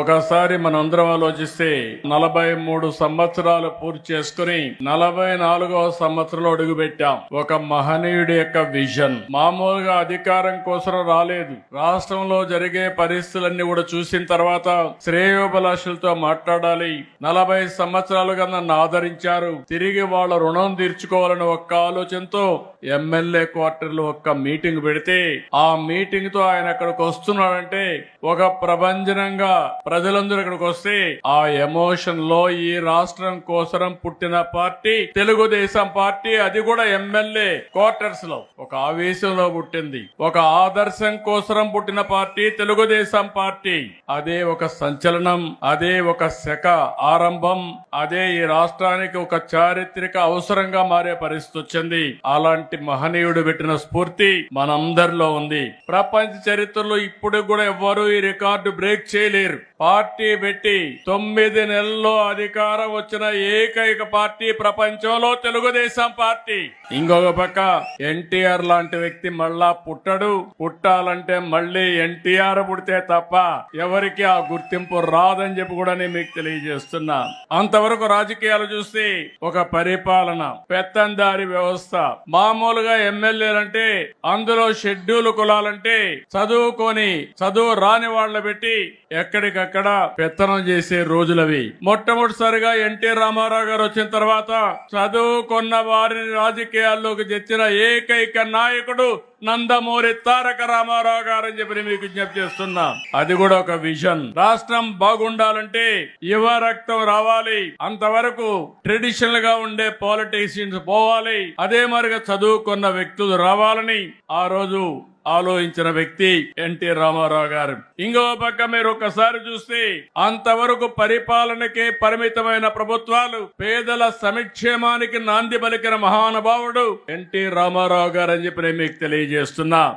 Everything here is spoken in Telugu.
ఒకసారి మనందరం ఆలోచిస్తే నలభై మూడు సంవత్సరాలు పూర్తి చేసుకుని నలభై నాలుగవ సంవత్సరంలో అడుగుపెట్టాం. ఒక మహనీయుడి యొక్క విజన్. మామూలుగా అధికారం కోసం రాలేదు. రాష్ట్రంలో జరిగే పరిస్థితులన్నీ కూడా చూసిన తర్వాత శ్రేయోభిలాషులతో మాట్లాడాలి. నలభై సంవత్సరాలుగా నన్ను ఆదరించారు తిరిగి వాళ్ళ రుణం తీర్చుకోవాలని ఒక్క ఆలోచనతో ఎమ్మెల్యే క్వార్టర్లో ఒక్క మీటింగ్ పెడితే ఆ మీటింగ్తో ఆయన అక్కడికి వస్తున్నాడంటే ఒక ప్రభంజనంగా ప్రజలందరూ ఇక్కడికి వస్తే ఆ ఎమోషన్లో ఈ రాష్ట్రం కోసరం పుట్టిన పార్టీ తెలుగుదేశం పార్టీ అది కూడా ఎమ్మెల్యే క్వార్టర్స్లో. ఒక ఆవేశంలో పుట్టింది. ఒక ఆదర్శం కోసరం పుట్టిన పార్టీ తెలుగుదేశం పార్టీ. అదే ఒక సంచలనం అదే ఒక శక ఆరంభం అదే ఈ రాష్ట్రానికి ఒక చారిత్రక అవసరంగా మారే పరిస్థితి వచ్చింది. అలాంటి మహనీయుడు పెట్టిన స్ఫూర్తి మనందరిలో ఉంది. ప్రపంచ చరిత్రలో ఇప్పుడు కూడా ఎవ్వరూ ఈ రికార్డు బ్రేక్ చేయలేరు. పార్టీ పెట్టి తొమ్మిది నెలల్లో అధికారం వచ్చిన ఏకైక పార్టీ ప్రపంచంలో తెలుగుదేశం పార్టీ. ఇంకొక పక్క ఎన్టీఆర్ లాంటి వ్యక్తి మళ్ళా పుట్టడు. పుట్టాలంటే మళ్ళీ ఎన్టీఆర్ పుడితే తప్ప ఎవరికి ఆ గుర్తింపు రాదని చెప్పి కూడా నేను మీకు తెలియజేస్తున్నా. అంతవరకు రాజకీయాలు చూస్తే ఒక పరిపాలన పెత్తందారి వ్యవస్థ. మామూలుగా ఎమ్మెల్యేలంటే అందులో షెడ్యూల్ కులాలంటే చదువుకొని చదువు రాని వాళ్ళ పెట్టి ఎక్కడికక్కడ పెత్తనం చేసే రోజులవి. మొట్టమొదటిసారిగా ఎన్టీ రామారావు గారు వచ్చిన తర్వాత చదువుకున్న వారిని రాజకీయాల్లోకి తెచ్చిన ఏకైక నాయకుడు నందమూరి తారక రామారావు గారు అని చెప్పి మీకు విజ్ఞప్తి చేస్తున్నా. అది కూడా ఒక విజన్. రాష్ట్రం బాగుండాలంటే యువ రక్తం రావాలి. అంతవరకు ట్రెడిషనల్గా ఉండే పాలిటీషియన్స్ పోవాలి. అదే మరిగా చదువుకున్న వ్యక్తులు రావాలని ఆ రోజు ఆలోచించిన వ్యక్తి ఎన్టీ రామారావు గారు. ఇంకో పక్క మీరు ఒకసారి చూస్తే అంతవరకు పరిపాలనకే పరిమితమైన ప్రభుత్వాలు పేదల సమక్షేమానికి నాంది పలికిన మహానుభావుడు ఎన్టీ రామారావు గారు అని చెప్పి నేను మీకు తెలియజేస్తున్నా.